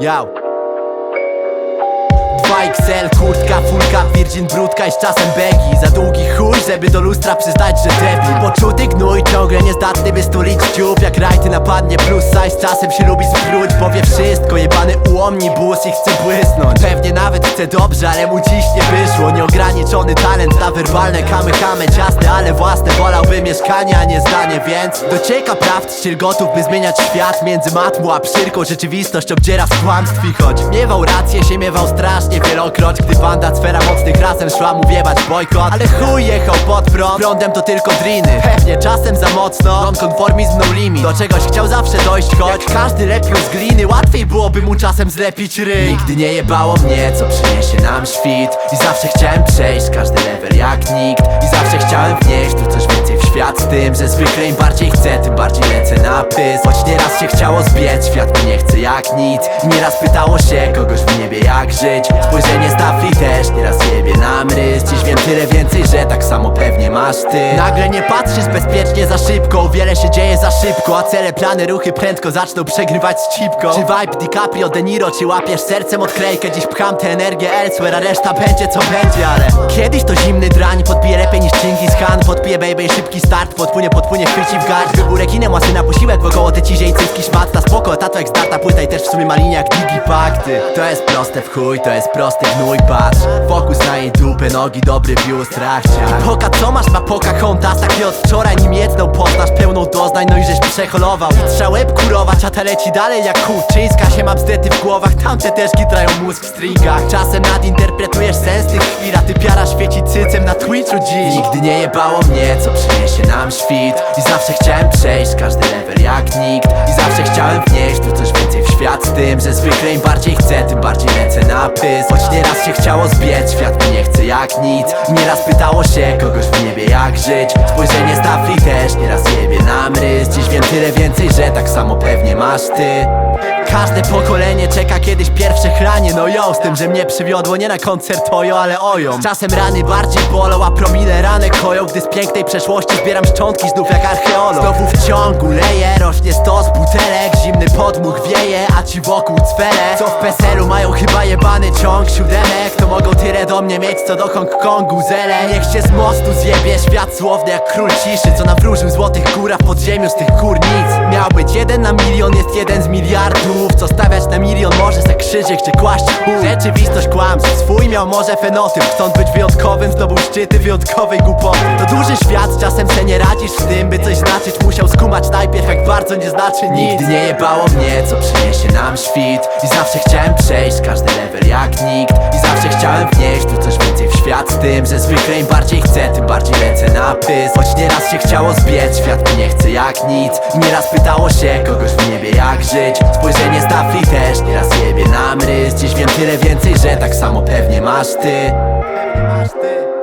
Yao 2XL, kurtka, fulka, virgin, brudka i z czasem begi Za długi chuj, żeby do lustra przyznać, że debil Poczuty gnój, ciągle niezdatny by stulić dziób. Jak rajty napadnie plus size, czasem się lubi spróć Bo wie wszystko, jebany uomnibus i chce błysnąć. Pewnie chce dobrze, ale mu dziś nie wyszło. Nieograniczony talent na werbalne kamykamy Ciasne, ale własne, wolałby mieszkanie, a nie zdanie Więc docieka prawd, styl gotów, by zmieniać świat Między matmu a przyrką rzeczywistość obdziera w kłamstw i choć Miewał rację, się miewał strasznie. Wielokroć Gdy banda sfera mocnych razem szła mu wiewać bojkot. Ale chuj jechał pod prąd, prądem to tylko driny. Pewnie czasem za mocno, nonkonformizm no limit. Do czegoś chciał zawsze dojść, choć każdy lepił z gliny. Łatwiej byłoby mu czasem zlepić ryj. Nigdy nie jebało mnie, co przyniesie nam świt. I zawsze chciałem przejść każdy level jak nikt. I zawsze chciałem wnieść tu coś więcej Tym, że zwykle im bardziej chcę, tym bardziej lecę na pys Choć nieraz się chciało zbiec, świat mi nie chce jak nic. Nieraz pytało się kogoś w niebie jak żyć. Spojrzenie z tafli też nieraz jebie na mrys Dziś wiem tyle więcej, że tak samo pewnie masz ty. Nagle nie patrzysz bezpiecznie za szybko. Wiele się dzieje za szybko A cele, plany, ruchy prędko zaczną przegrywać z cipką. Czy vibe DiCaprio, De Niro, czy łapiesz sercem odklejkę Dziś pcham tę energię elsewhere, a reszta będzie co będzie Ale kiedyś to zimny drań Podbije lepiej niż Chingis Khan Podpije baby szybki start. Podpłynie, podpłynie, chwyci w garść Wybór rekinem, łasy na posiłek Wokoło te cizie i cycki szmat. Ta spoko, tato jak zdarta płyta I też w sumie ma linia jak Digipack Ty, To jest proste w chuj, to jest prosty gnój Patrz, fokus na jej dupę Nogi, dobry view, strach I poka, co masz na Pocahontas Tak nie od wczoraj, nim jedną poznasz Pełną doznań, no i żeś przeholował trzeba łeb kurować, a ta leci dalej jak Kuczyńska Się ma bzdety w głowach, tamte też gitrają mózg w stringach. Czasem nadinterpretujesz sens tych chwil A ty piara świeci cycem na Twitchu dziś. Nigdy nie jebało mnie, co przyniesie nam świt. I zawsze chciałem przejść każdy level jak nikt. I zawsze chciałem Z tym, że zwykle im bardziej chcę, tym bardziej lecę na pys Choć nieraz się chciało zbiec, świat mi nie chce jak nic. Nieraz pytało się kogoś w niebie jak żyć. Spojrzenie z tafli też nieraz jebie na mrys Dziś wiem tyle więcej, że tak samo pewnie masz ty. Każde pokolenie czeka kiedyś pierwsze chranie No jo, z tym, że mnie przywiodło nie na koncert Ojo, ale oją Czasem rany bardziej bolą, a promile rany koją. Gdy z pięknej przeszłości zbieram szczątki znów jak archeolog. Znowu w ciągu leje, rośnie stos butelek Zimny podmuch wieje, a ci wokół cwele. Co w PESEL-u mają chyba jebany ciąg siódemek. To mogą tyle do mnie mieć, co do Hongkongu zele. Niech się z mostu zjebie świat słowny jak król ciszy Co nawróżył złotych góra w podziemiu z tych gór nic. Miał być jeden na milion, jest jeden z miliardów. Co stawiać na milion, może se krzyżyk czy kłaść chuj. Rzeczywistość kłamstw, miał może fenotyp Chcąc być wyjątkowym, zdobył szczyty wyjątkowej głupoty. To duży świat, czasem se nie radzisz z tym By coś znaczyć, musiał skumać najpierw jak bardzo nie znaczy nic. Nigdy nie jebało mnie, co przyniesie nam świt. I zawsze chciałem przejść każdy level jak nikt. I zawsze chciałem wnieść świat Z tym, że zwykle im bardziej chcę, tym bardziej lecę na pys Choć nieraz się chciało zbiec, świat mi nie chce jak nic. Nieraz pytało się kogoś w niebie jak żyć. Spojrzenie z tafli też nieraz jebie na mrys Dziś wiem tyle więcej, że tak samo pewnie masz ty. Pewnie masz ty